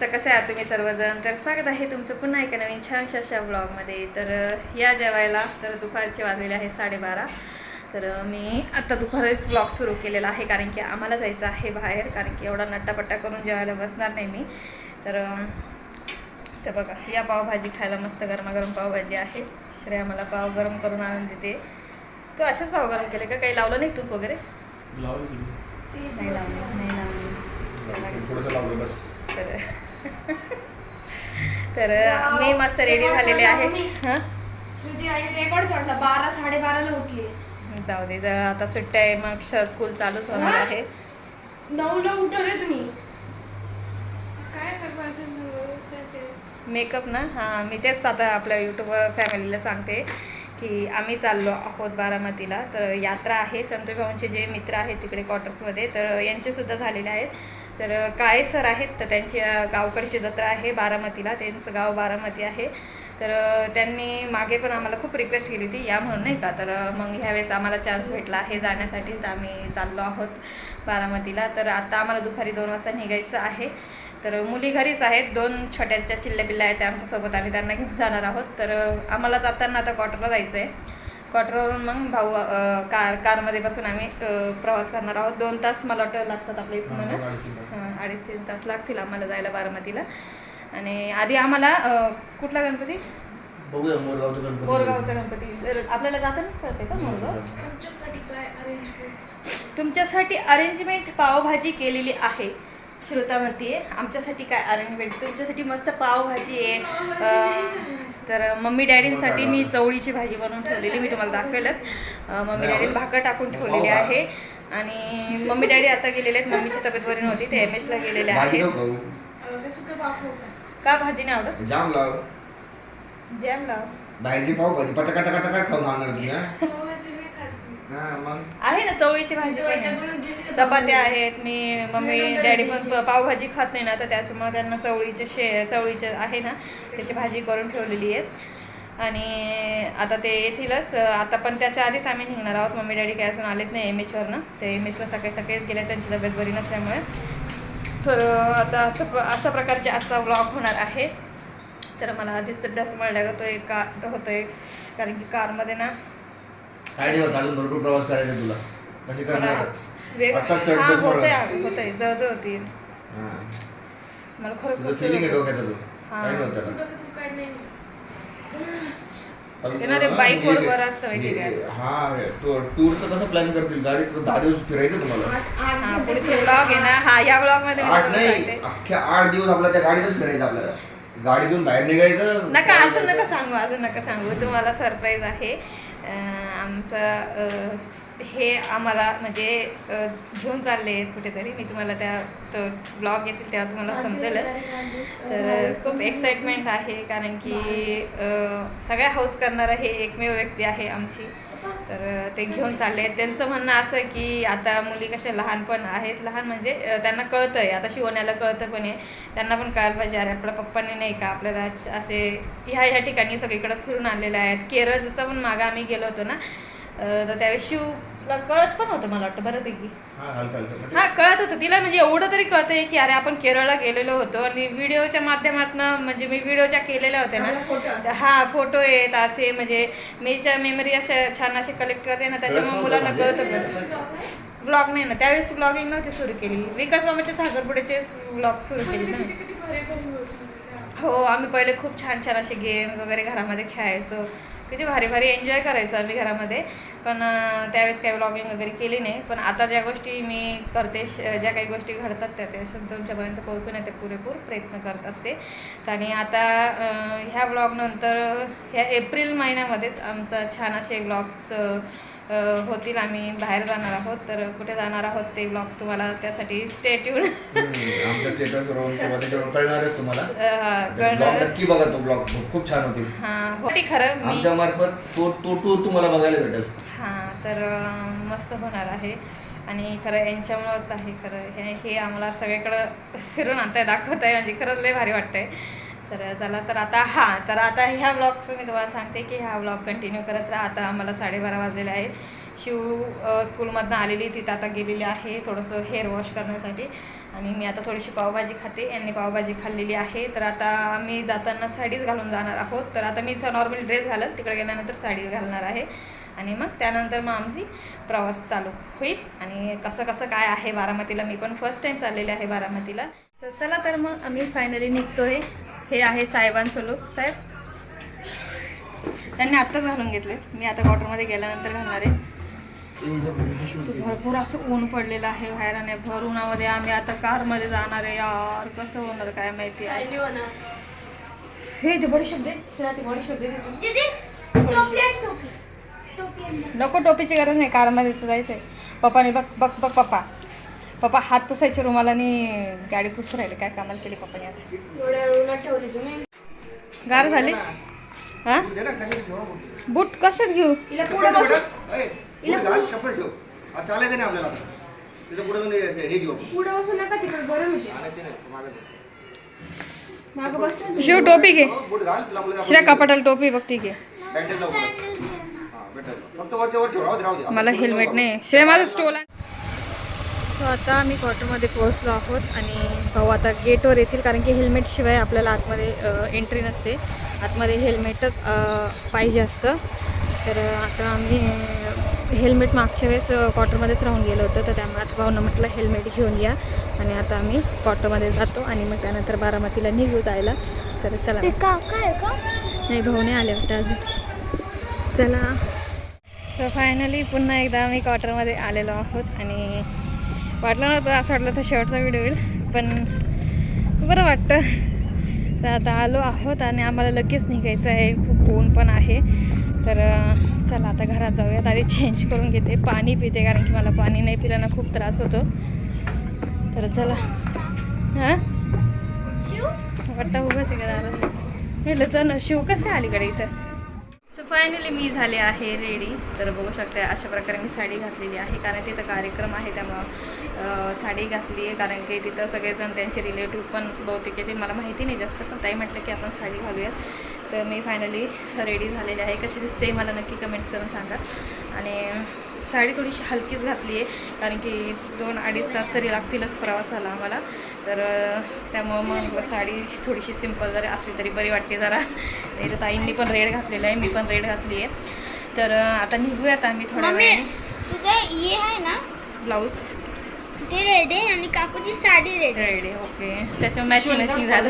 तर कसे आहात तुम्ही सर्वजण? तर स्वागत आहे तुमचं पुन्हा एका नवीन छानशा अशा ब्लॉगमध्ये तर या जेवायला तर दुपारचे वाजलेले आहे साडेबारा. तर मी आत्ता दुपारीच ब्लॉग सुरू केलेला आहे कारण की आम्हाला जायचं आहे बाहेर. कारण की एवढा नट्टापट्टा करून जेवायला बसणार नाही मी. तर तर बघा या पावभाजी खायला मस्त गरमागरम पावभाजी आहे. श्रेया मला पाव गरम करून आणून देते. तू असेच पाव गरम केले का? काही लावलं नाही तूप वगैरे? नाही. लावलं नाही लावलं बस. तर तर मी मस्त रेडी झालेले आहे. हां? रेकॉर्ड बारा साडेबाराला उठली. जाऊ दे तर आता सुट्ट्या आहे मग स्कूल चालूच होणार आहे. नऊला उठवले तुम्ही. काय मेकअप ना? हां मी तेच आता आपल्या यूट्यूब फॅमिलीला सांगते की आम्ही चाललो आहोत बारामतीला. तर यात्रा आहे. संतोष भाऊंचे जे मित्र आहेत तिकडे क्वार्टर्समध्ये तर यांचे सुद्धा झालेले आहेत. तर काळे सर आहेत तर त्यांची गावकडची जत्रा आहे बारामतीला त्यांचं गाव बारामती आहे. तर त्यांनी मागे पण आम्हाला खूप रिक्वेस्ट केली होती या म्हणून नाही का? तर मग ह्यावेळेस आम्हाला चान्स भेटला आहे जाण्यासाठी तर आम्ही चाललो आहोत बारामतीला. तर आता आम्हाला दुपारी दोन वाजता निघायचं आहे. तर मुली घरीच आहेत दोन छोट्याच्या चिल्ल्या पिल्ल्या आहेत त्या आमच्यासोबत आम्ही त्यांना घेऊन जाणार आहोत. तर आम्हाला जाताना आता क्वार्टरला जायचं आहे क्वार्टरवरून मग भाऊ कार कारमध्ये बसून आम्ही प्रवास करणार आहोत. दोन तास मला वाटतं लागतात आपल्या इथून हा, ना अडीच तीन तास. लागतील आम्हाला जायला बारामतीला. आणि आधी आम्हाला कुठला गणपती? बघूया मोरगावचं गणपती. मोरगावचा गणपती. तर आपल्याला जातानाच कळते का मोरगाव? तुमच्यासाठी अरेंजमेंट पावभाजी केलेली आहे. श्रोता म्हणते आमच्यासाठी काय अरेंजमेंट तुमच्यासाठी मस्त पावभाजी आहे. तर मम्मी डॅडींसाठी मी चवळीची भाजी बनवून ठेवलेली मी तुम्हाला दाखवेलच. मम्मी डॅडी भाकर टाकून ठेवलेली आहे. आणि मम्मी डॅडी आता गेलेले आहेत मम्मीची तब्येत बरी नव्हती ते एम एचला गेलेले भाजी आहेत. खाऊ. का भाजी नाही आवडत? जाम लाव. जॅम लाव. बाहेरची पाव भाजी टका खाऊन आणणार तुम्ही हा? पावभाजी नाही खात मी. हा मग आहे ना चवळीची भाजी पण आहे. चपात्या आहेत मी मम्मी डॅडी पण पावभाजी खात नाही ना तर त्याच्यामुळे त्यांना चवळीचे शे चवळीचे आहे ना त्याची भाजी करून ठेवलेली आहे. आणि आता ते येतीलच. आता पण त्याच्या आधीच आम्ही निघणार आहोत. मम्मी डॅडी काय अजून आलेत नाही एम एचवरनं ते एम एचला सकाळी सकाळीच गेले त्यांची तब्येत बरी नसल्यामुळे. तर आता असं अशा प्रकारचे आजचा व्लॉग होणार आहे. तर मला आधीच तर डस मळल्या होतोय का होतोय. कारण की कारमध्ये ना काय दिवस अजून भरपूर प्रवास करायचा तुला? कशी मला करणार आता हा जवळ होती हा. मला तुझं खरं फिलिंग आहे डोक्याचं तू. हा. काय कसं नाही? असतं तो टूरचं कसं प्लॅन करतील? गाडीत दहा दिवस फिरायचं तुम्हाला. हा पुढचे ब्लॉग आहे ना? हा या ब्लॉगमध्ये आठ नाही. अख्ख्या आठ दिवस आपल्या त्या गाडीतच फिरायचं आपल्याला. गाडीतून बाहेर निघायचं. नका अजून नका सांगू अजून नका सांगू. तुम्हाला सरप्राईज आहे. आमचं हे आम्हाला म्हणजे घेऊन चालले आहेत कुठेतरी. मी तुम्हाला त्या ब्लॉग येतील तेव्हा तुम्हाला समजेल तर खूप एक्साइटमेंट आहे कारण की सगळ्या हाऊस करणारा हे एकमेव व्यक्ती आहे आमची. तर ते घेऊन चालले. त्यांचं म्हणणं असं की आता मुली कशा लहान पण आहेत. लहान म्हणजे त्यांना कळतं आहे आता शिवण्याला कळतं पण आहे. त्यांना पण कळायला पाहिजे अरे आपल्या पप्पांनी नाही का आपल्याला असे ह्या ह्या ठिकाणी सगळीकडे फिरून आलेल्या आहेत. केरळचं पण मागं आम्ही गेलो होतो ना. तर तर त्यावेळेस शिवला कळत पण होतं मला वाटतं बऱ्यापैकी. हा हलका हलका. म्हणजे हा कळत होतं. तिला म्हणजे एवढं तरी कळतंय की अरे आपण केरळला गेलेलो होतो आणि व्हिडिओच्या माध्यमातून म्हणजे मी व्हिडिओच्या केलेल्या होत्या ना. हा फोटो आहेत असे म्हणजे मीच्या मेमरी अशा छान असे कलेक्ट करते ना त्याच्यामुळे मुलांना कळत? होतं ब्लॉग नाही ना त्यावेळेस ब्लॉगिंग नव्हती सुरू केली. विकास मामाच्या साखरपुड्याचे ब्लॉग सुरू केले ना. हो आम्ही पहिले खूप छान छान असे गेम वगैरे घरामध्ये खेळायचो. किती भारी भारी एन्जॉय करायचो आम्ही घरामध्ये. पण त्यावेळेस काही ब्लॉगिंग वगैरे केली नाही. पण आता ज्या गोष्टी मी करते ज्या काही गोष्टी घडतात त्या त्या तुमच्यापर्यंत पोहोचवण्याचे पुरेपूर प्रयत्न करत असते. आणि आता ह्या ब्लॉगनंतर ह्या एप्रिल महिन्यामध्येच आमचं छान असे ब्लॉग्स होतील. आम्ही बाहेर जाणार आहोत. तर कुठे जाणार आहोत ते ब्लॉग तुम्हाला त्यासाठी स्टेट येऊन हम्म, आमच्या स्टेटस वरून किंवा त्याच्यावर कळणारच तुम्हाला. ब्लॉग कळणार नक्की बघा तो ब्लॉग खूप छान होतील. हां होती खरं मी आमच्या मार्फत तो तो टूर तुम्हाला बघायला भेटेल. तर मस्त होणार आहे. आणि खरं यांच्यामुळंच आहे खरं. हे हे आम्हाला सगळीकडं फिरून आणताय दाखवत आहे म्हणजे खरंच लय भारी वाटतंय. तर चला तर आता हां तर आता ह्या ब्लॉगचं मी तुम्हाला सांगते की हा ब्लॉग कंटिन्यू करत राहा. आता आम्हाला साडेबारा वाजलेले आहे शिव स्कूलमधनं आलेली तिथं आता गेलेली आहे थोडंसं हेअर वॉश करण्यासाठी. आणि मी आता थोडीशी पावभाजी खाते. यांनी पावभाजी खाल्लेली आहे. तर आता आम्ही जाताना साडीच घालून जाणार आहोत. तर आता मी नॉर्मल ड्रेस घालत तिकडे गेल्यानंतर साडीच घालणार आहे. आणि मग त्यानंतर मग आमची प्रवास चालू होईल. आणि कसं कसं काय आहे बारामतीला मी पण फर्स्ट टाईम चाललेले आहे बारामतीला. तर चला तर मग आम्ही फायनली निघतोय. हे आहे साहेबांचं लोक साहेब त्यांनी आत्ताच घालून घेतले. मी आता क्वार्टरमध्ये गेल्यानंतर घालणार आहे. तो भरपूर असं ऊन पडलेलं आहे बाहेर आणि भर उन्हामध्ये आम्ही आता कारमध्ये जाणार आहे यार. कसं होणार काय माहिती आहे. हे ते बडे शब्द आहे ते बडे शब्द नको टोपीची गरज नाही कारमध्ये तर जायचं आहे पप्पाने बघ बघ बघ पप्पा. पप्पा हात पुसायचे रुमालाने गाडी पुसू राहिले काय कामाल केली पप्पाने आता? ठेवली तुम्ही? गार झाली? हा? बोट? कशात घेऊ? पुढे चालायचं नाही आपल्याला तिथं पुढे हे पुढे बसू नका तिकडे बरं होते आणि शिव टोपी घे. हो, श्रेया कपाटाला टोपी बघ ती घे. फक्त वरच्या वर ठेव राहू दे राहू दे. मला हेल्मेट नाही. श्रेया माझं स्टोल सो आता आम्ही क्वार्टरमध्ये पोहोचलो आहोत आणि भाऊ आता गेटवर येतील कारण की हेल्मेटशिवाय आपल्याला आतमध्ये एंट्री नसते. आतमध्ये हेल्मेटच पाहिजे असतं. तर आता आम्ही हेल्मेट मागच्या वेळेस क्वार्टरमध्येच राहून गेलो होतो. तर त्यामुळे आता भाऊनं म्हटलं हेल्मेट घेऊन या. आणि आता आम्ही क्वार्टरमध्ये जातो आणि मग त्यानंतर बारामतीला निघू जायला. तर चला. का? काय का? नाही भाऊ नाही आले वाटतं अजून. चला. सो फायनली पुन्हा एकदा आम्ही क्वार्टरमध्ये आलेलो आहोत आणि वाटलं नव्हतं असं वाटलं तर शेवटचा व्हिडिओ होईल पण बरं वाटतं. तर आता आलो आहोत आणि आम्हाला लगेच निघायचं आहे. खूप ऊन पण आहे. तर चला आता घरात जाऊयात. आधी चेंज करून घेते. पाणी पिते कारण की मला पाणी नाही पिल्यानं खूप त्रास होतो. तर चला. हां? शिव? वाटतं उगाच आहे का दारात म्हटलं तर ना शिव कसं काय अलीकडे इथं? फायनली मी झाले आहे रेडी तर बघू शकते अशा प्रकारे मी साडी घातलेली आहे. कारण तिथं कार्यक्रम आहे त्यामुळं साडी घातली आहे. कारण की तिथं सगळेजण त्यांचे रिलेटिव्ह पण बहुतेक ते मला माहिती नाही जास्त पण ताई म्हटलं की आपण साडी घालूयात. तर मी फायनली रेडी झालेली आहे. कशी दिसते मला नक्की कमेंट्स करून सांगा. आणि साडी थोडीशी हलकीच घातली आहे. कारण की दोन अडीच तास तरी लागतीलच प्रवासाला आम्हाला. तर त्यामुळं मग साडी थोडीशी सिंपल जरी असली तरी बरी वाटते जरा. इथं ताईंनी पण रेड घातलेलं आहे मी पण रेड घातली आहे. तर आता निघूयात आम्ही थोड्या वेळाने. तुझं हे आहे ना? ब्लाऊज. ते रेड आहे आणि काकूची साडी रेड रेड आहे ओके. त्याच्या मॅचिंग मॅचिंग झालं.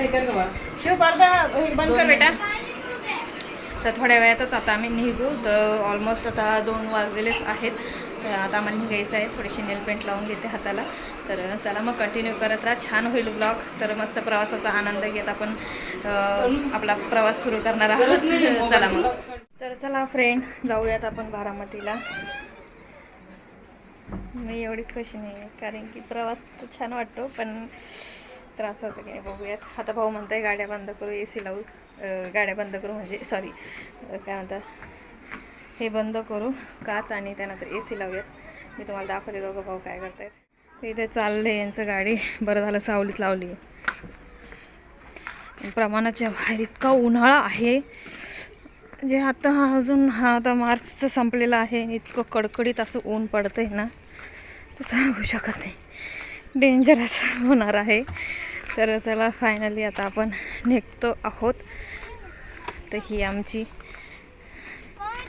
शिव पडदा हे बंद कर बेटा. तर थोड्या वेळातच आता आम्ही निघू. तर ऑलमोस्ट आता दोन वाजलेलेच आहेत. तर आता आम्हाला निघायचं आहे. थोडीशी नेल पेंट लावून घेते हाताला. तर चला मग कंटिन्यू करत राहा. छान होईल ब्लॉग तर मस्त प्रवासाचा आनंद घेत आपण आपला प्रवास सुरू करणार आहोत. चला मग. तर चला फ्रेंड जाऊयात आपण बारामतीला. मी एवढी खुश नाही कारण की प्रवास तर छान वाटतो पण त्रास होतो की नाही बघूयात. आता भाऊ म्हणताय गाड्या बंद करू ए सी लावू. गाड्या बंद करू म्हणजे सॉरी काय म्हणतात हे बंद करू. काच आणि त्यानंतर ए सी लावूयात. मी तुम्हाला दाखवते दोघं भाऊ काय करतायत. इथे चाललं आहे यांचं गाडी बरं झालं सावलीत लावली. प्रमाणाच्या बाहेर इतका उन्हाळा आहे. जे आता अजून हा आता मार्चचं संपलेलं आहे. इतकं कडकडीत असं ऊन पडतं आहे ना तर सांगू शकत नाही. डेंजरस होणार आहे. तर चला फायनली आता आपण निघतो आहोत. तर ही आमची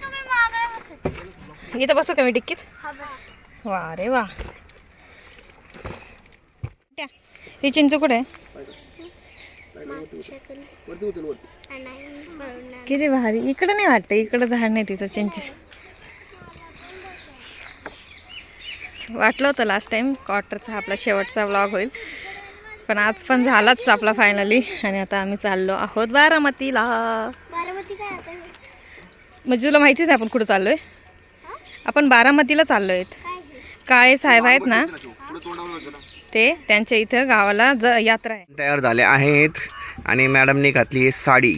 तुम्ही मागे बसायचं इथं बसू का मी डिक्कीत? हा वा रे वा. ही चिंचू कुठे आहे? किती भारी. इकडं नाही वाटतं इकडं झाड नाही तिचं चिंची. वाटलं होतं लास्ट टाइम क्वार्टरचा आपला शेवटचा व्लॉग होईल. पण आज पण झालाच आपला फायनली आणि आता आम्ही चाललो आहोत बारामतीला. बारामती काय आता म्हणजे तुला माहितीच आहे आपण कुठं चाललोय? आपण बारामतीला चाललो आहेत काय? काळे साहेब आहेत ना. ते त्यांच्या इथं गावाला ज यात्रा आहे. तयार झाले आहेत आणि मॅडमने घातली आहे साडी.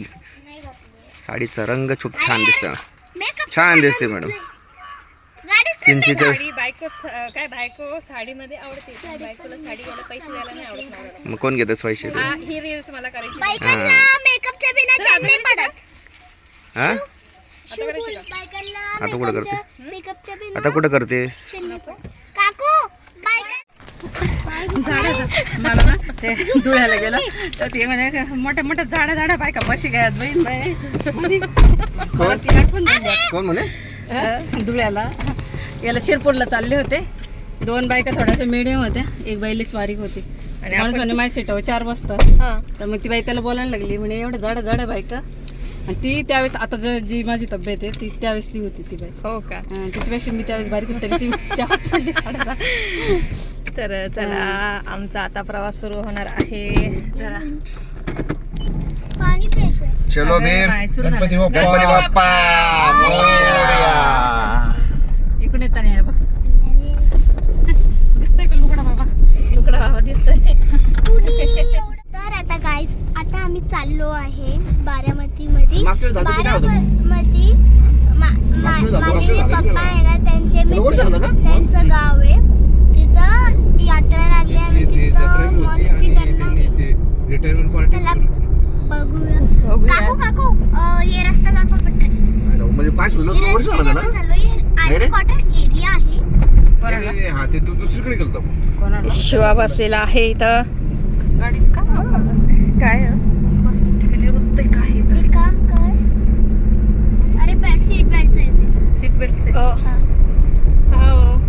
साडीचा रंग खूप छान दिसतं छान दिसते मॅडम. चिंचीचं बायको काय बायको साडीमध्ये आवडते. बायकोला साडी घ्यायला पैसे द्यायला नाही आवडत. मग कोण घेतच पैसे हा रील्स मला करायची. मेकअपच्या बिना पडत. हा? आता करायची का? बायकांना आता कुठं करते? आता कुठं करतेस चैन नाही पडत. काकू बायका झाडं मला ना ते धुळ्याला गेलं. तर ते म्हणे मोठ्या मोठ्या झाडा झाडा बायका बशी गयात बहीण बाई. म्हणे, मला ती आठवण झाली कोण म्हणे. धुळ्याला. याला शिरपूरला चालले होते. दोन बायका थोड्याशा मिडियम होत्या. एक बाईलीच बारीक होती. आणि माणूस म्हणे माझ्या सीटावर चार वाजता हा. तर मग ती बाई त्याला बोलायला लागली. म्हणे एवढं झाडं झाडं बायका. आणि ती त्यावेळेस आता ज- जी माझी तब्येत आहे ती त्यावेळेस ती होती ती बाई. हो का? अं, तिच्यापेक्षा मी त्यावेळेस बारीक होती तरी ती तेव्हाच पडली झाडाला तर चला आमचा आता प्रवास सुरू होणार आहे. जरा पाणी प्यायचं चलो बीर नाही, सुरू झालं. गणपती बाप्पा! मोरया. इकडे येताना आहे बघ. दिसतंय का लुगडा बाबा? लुकडा बाबा दिसतोय. तर आता गाईज आता आम्ही चाललो आहे बारामती मध्ये मागच्या वेळेस झालं ते काय होतं? बारामती मा- मा- मागच्या वेळेस झालं, माझे वर्ष जे झालं पप्पा आहे ना त्यांचे मित्र झालं? त्यांचं गाव आहे. तिथं यात्रा लागली तिथं मस्ती करणार चला बघूया. काकू काकू अं, हे रस्ता दाखव पटकन. म्हणजे पाय सुजलं हे तर वर्ष रस्त्याने झालं आपण ना चाललो हे नाही रे. आर्मी क्वार्टर एरिया आहे हा ते तू दुसरीकडे गेलतो. कोणाला? शिवा बसलेला आहे इथं. काय ठिकाणी रुतय काय इथं. एक काम कर अरे सीट बेल्ट हो.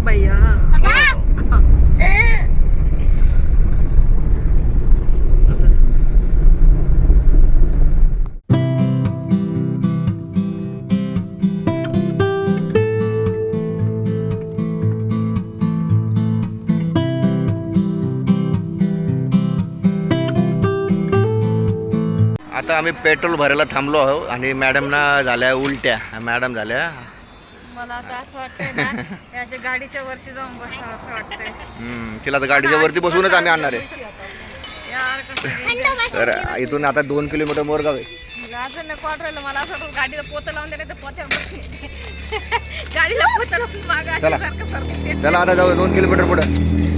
भैया. आता आम्ही पेट्रोल भरायला थांबलो आहो आणि मॅडमना झाल्या उलट्या. मॅडम झाल्या. मला आता असं वाटतंय ना याच्या गाडीच्या वरती जाऊन बसावं असं वाटतंय. हम्म, तिला आता गाडीच्या वरती बसूनच आम्ही आणणार आहे. यार कसं तर इथून आता दोन किलोमीटर मोरगाव आहे. अजून नको वाटलं मला असं वाटलं गाडीला पोतं लावून देणे तर पोत्यावर बसते गाडीला पोतं लावून मागं चला. अशी सारखं सारखं चला आता जाऊ दोन किलोमीटर पुढे.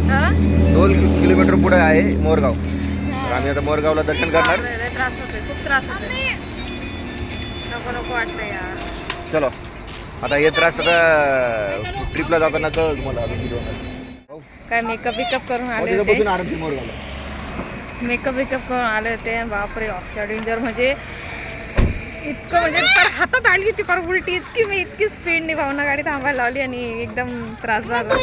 हं? दोन कि- किलोमीटर पुढे आहे मोरगाव. तर आम्ही आता मोरगावला दर्शन करणार. लय त्रास होतोय खूप त्रास होतोय. नको नको वाटतंय यार. चलो. आता येत आता ट्रिपला जाताना कळ तुम्हाला. काय मेकअप बिकअप करून आले होते. मेकअप बिकअप करून आले होते. बापरे ऑक्सिजन डेंजर म्हणजे इतकं म्हणजे हातात आली होती फार उलटी. इतकी मी इतकी स्पीडने भावना गाडी थांबायला लावली आणि एकदम त्रास झाला.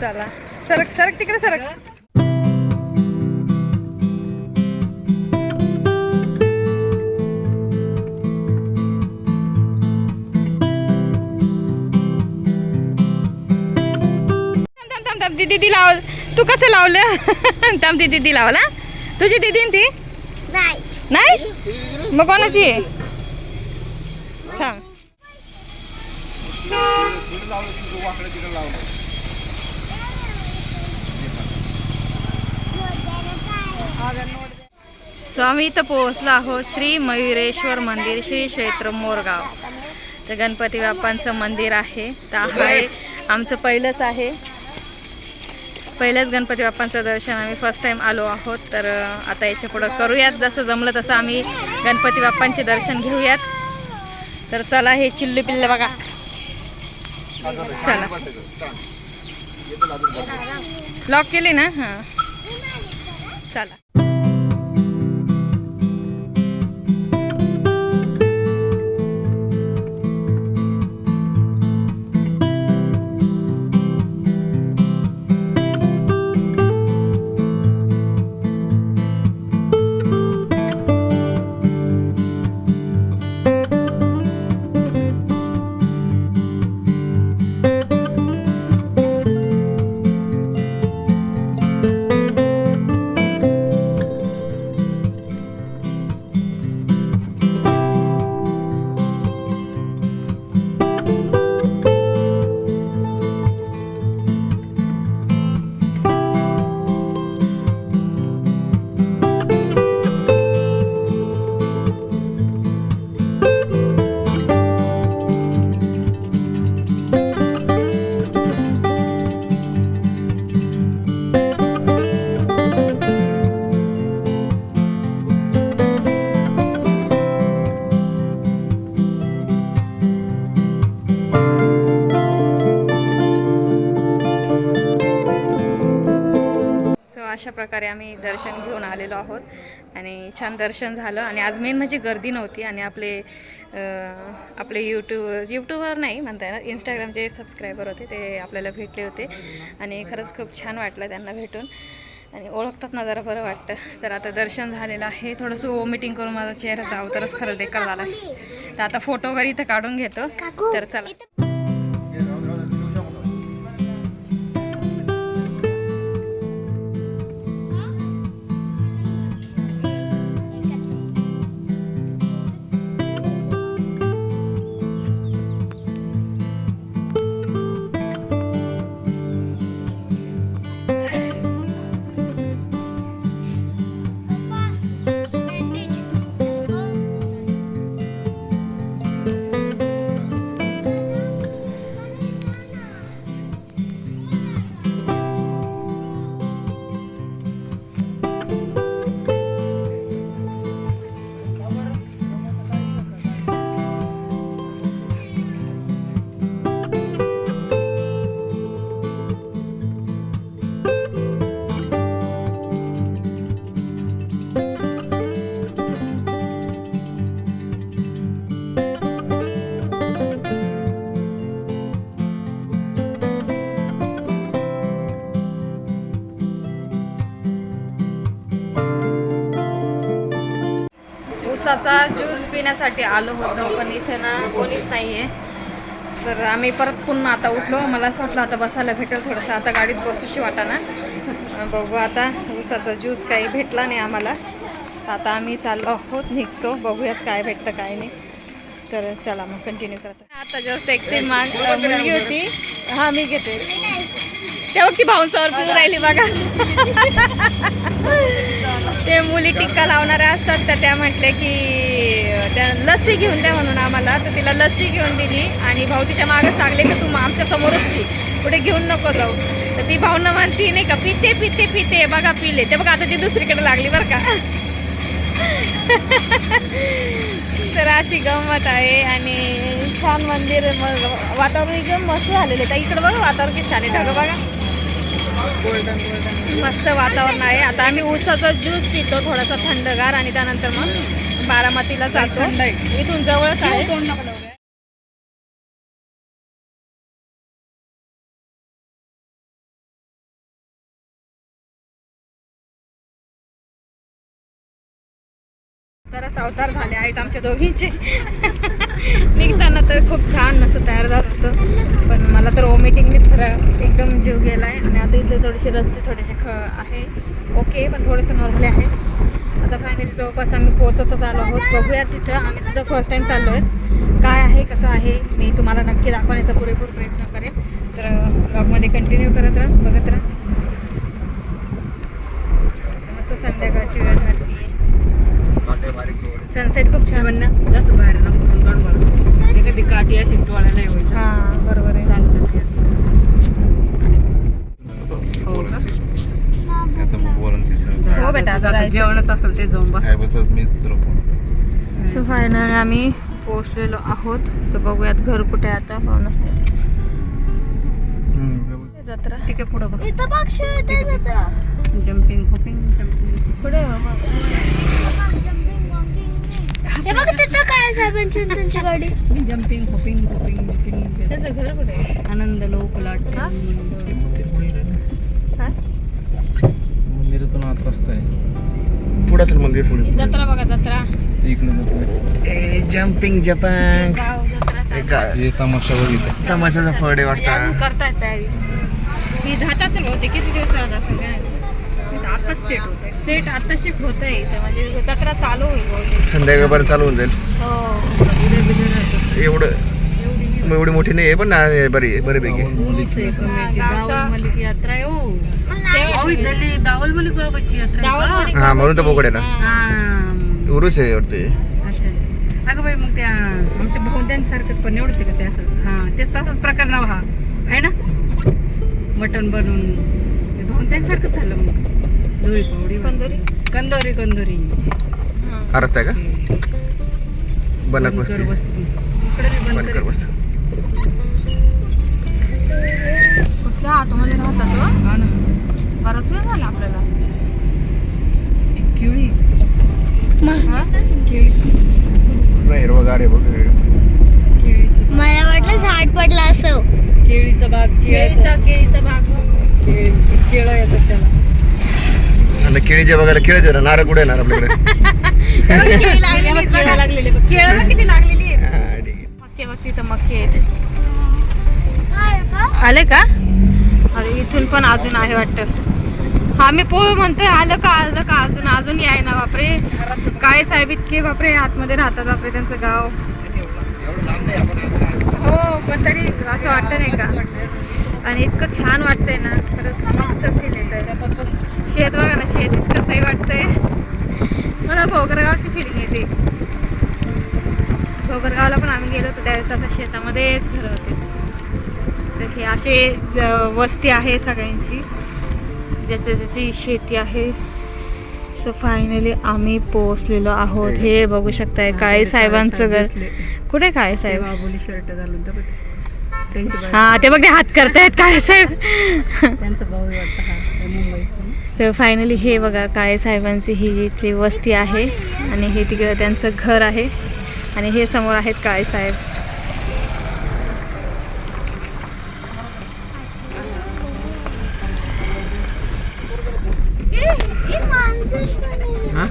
चला. सरक सरक तिकडे सरक. दीदी दी लाव तू कसं लावलं? थांब दीदी लावला. तुझी दीदी ती? नाही. नाही? मग कोणाची? आहे थांब. सो आम्ही इथं पोहोचलो आहोत श्री मयुरेश्वर मंदिर श्री क्षेत्र मोरगाव. तर गणपती बाप्पांचं मंदिर आहे. तर आहे आमचं पहिलंच आहे. पहिल्याच गणपती बाप्पांचं दर्शन आम्ही फर्स्ट टाईम आलो आहोत. तर आता याच्या पुढं करूयात. जसं जमलं तसं आम्ही गणपती बाप्पांचे दर्शन घेऊयात. तर चला हे चिल्लू पिल्ले बघा. चला. लॉक केली ना? हां. चला. प्रकारे आम्ही दर्शन घेऊन आलेलो आहोत. आणि छान दर्शन झालं. आणि आज मेन म्हणजे गर्दी नव्हती आणि आपले आपले यूट्यूब यूट्यूबवर नाही म्हणता येणार. इंस्टाग्रामचे सबस्क्रायबर होते ते आपल्याला भेटले होते. आणि खरंच खूप छान वाटलं त्यांना भेटून. आणि ओळखतात ना जरा बरं वाटतं. तर आता दर्शन झालेलं आहे. थोडंसं वॉमिटिंग करून माझा चेहऱ्याचा अवतारच खरं बेकार झाला. तर आता फोटो वगैरे इथं काढून घेतो. तर चला. ऊसाचा ज्यूस पिण्यासाठी आलो होतो पण इथे ना कोणीच नाही आहे तर आम्ही परत पुन्हा आता उठलो. मला असं वाटलं आता बसायला भेटेल थोडंसं. आता गाडीत बसूशी वाटाना बघू आता ऊसाचा ज्यूस काही भेटला नाही आम्हाला. आता आम्ही चाललो आहोत निघतो. बघूयात काय भेटतं काय नाही. तर चला मग कंटिन्यू करतो. आता जस्ट एक ते माग मुलगी होती. हां मी घेते. तेव्हा की भाऊंसावर पिऊ राहिली बघा. ते मुली टिक्का लावणाऱ्या असतात तर त्या म्हटले की त्या लस्सी घेऊन द्या म्हणून आम्हाला. तर तिला लस्सी घेऊन दिली आणि भाऊ तिच्या मागं सांगले की तू आमच्या समोरच पी पुढे घेऊन नको जाऊ. तर ती भाऊनं म्हणती नाही का पिते पिते पिते. बघा पिले. ते बघा आता ती दुसरीकडे लागली बरं का. तर अशी गंमत आहे आणि छान मंदिर मग वातावरण एकदम मस्त झालेलं आहे. तर इकडं बघा वातावरण किती छान आहे. ढगं बघा. मस्त वातावरण आहे आता आम्ही ऊसाचा ज्यूस पितो थोडासा थंडगार आणि त्यानंतर मग बारामतीला जातो. इथून जवळच आहे. तरच अवतार झाले आहेत आमच्या दोघींचे निघताना तर खूप छान असं तयार झालं होतं. पण मला तर वॉमिटिंगनेच खरं एकदम जीव गेला आहे आणि आता इथे थोडेसे रस्ते थोडेसे ख आहे. ओके पण थोडंसं नॉर्मली आहे. आता फायनली जवळपास आम्ही पोहोचतच आलो आहोत. बघूया तिथं. आम्ही सुद्धा फर्स्ट टाईम चाललो आहेत. काय आहे कसं आहे मी तुम्हाला नक्की दाखवण्याचा पुरेपूर प्रयत्न करेन. तर ब्लॉगमध्ये कंटिन्यू करत राहा बघत राहा. मस्त संध्याकाळची वेळ झाली. सनसेट खूप छान. म्हणणं, जास्त बाहेर नको. एखादी काठी अशी डोळ्याला नाही व्हायची. हां बरोबर आहे. सांगतात ते. हो का? हो बेटा, आता. जेवणच असेल ते जाऊन बस. सो फायनल आम्ही पोहोचलेलो आहोत. तर बघूयात घर कुठे आता पाहूनच जत्रा. ठीक आहे पुढं बघ. इथं पक्ष जत्रा. Jumping hopping jumping. पुढे हे बघ तिथं काय साहेबांची त्यांची गाडी? मी जम्पिंग होपिंग होपिंग त्याचं घर कुठे आनंद लोकलाट हा? काय मंदिरातून आत रस्ता आहे. पुढे असेल मंदिर पुढे. जत्रा बघा जत्रा. इकडे जातो जम्पिंग जपान हे तमाशा बघितला. तमाशाचा फळ आहे अजून वाटतं करतायत तयारी. ही राहत असेल होते किती दिवस राहत असेल? काय? आताच सेट होत आहे सेट आता शिक होत आहे इथं म्हणजे जत्रा चालू होईल बहुतेक. संध्याकाळपर्यंत चालू होऊन जाईल. हो. एवढं मग एवढी मोठी नाही आहे पण आहे बरी आहे बरीपैकी गावचा- मलिक यात्रा आहे हो. अहो, इथली दावल मलिक बाबाची यात्रा आहे का? हा, म्हणून तर बोकड आहे ना. हा. हा. उरूस आहे वाटतं हे. अच्छा अच्छा. अगं बाई मग त्या आमच्या भाऊंद्यांसारखं पण आहे का ते असं? हां ते तसाच प्रकार नाव हा. आहे ना? मटण बनवून. भाऊंद्यांसारखंच झालं मग. धुळी पोळी कंदोरी? कंदोरी हा. रस्ता आहे का? बनक वस्ती. बनकर वस्ती. कसल्या आतमध्ये राहतात हो? हा? बराच वेळ झाला आपल्याला. किळी. किळी. हिरवगार आहे बघ. केळीचं मला वाटलं झाड पडलं असं. केळीचा भाग केळीचा. केळीचा भाग केळ केळं येतात त्याला. आणि केळीच्या बघायला केळीचे नारळ कुठे येणार आपल्याकडे? केळी लागलेली आहेत केळं बघा. लागलेले बघ केळं बघ किती लागलेली आहेत हा, ठीक आहे. मक्के बघ तिथं मक्के आले का? अरे इथून पण अजून आहे वाटतं. हा मी पोह म्हणतोय आलं का आलं का अजून अजून याय ना बापरे. काय साहेब इतके बापरे आतमध्ये राहतात बापरे त्यांचं गाव. एवढं लांब नाही आपण हो पण तरी असं वाटतं नाही का? आणि इतकं छान वाटतंय ना खरंच मस्त फील येत आहे शेत बघा ना शेत कसंही वाटतंय. मला भोकरगावची फिलिंग येते. भोकरगावला पण आम्ही गेलो होतो त्यावेळेस असं शेतामध्येच घरं होते. तर हे असे ज- वस्ती आहे सगळ्यांची. ज्याच्या त्याची शेती आहे. सो फायनली आम्ही पोहोचलेलो आहोत. हे बघू शकताय काळे साहेबांचं घर. कुठे काळे साहेब? बाबोली शर्ट घालून तर बघ. त्यांची बायको- हा ते बघ ते हात करतायत काळे साहेब? त्यांचा भाऊ मुंबईचा. तर फायनली हे बघा काळे साहेबांची ही इथली वस्ती आहे आणि हे तिकडे त्यांचं घर आहे. आणि हे समोर आहेत काळे साहेब?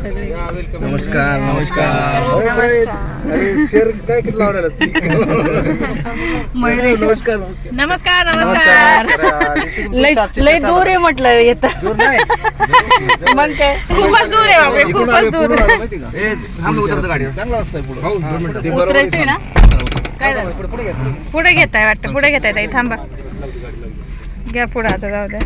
नमस्कार नमस्कार. अरे शेर काय किती लावलेला? नमस्कार नमस्कार. नमस्कार लय लय दूर आहे म्हटलं येत दूर नाही. मग काय? खूपच दूर आहे बापरे खूपच दूर ए, थांब उतरतो गाडी. चांगला रस्ता आहे पुढं. हो, उतरायचंय ना. काय झालं. पुढे घेताय वाटतं पुढे घेताय ताई थांबा. घ्या पुढे आता जाऊ द्या.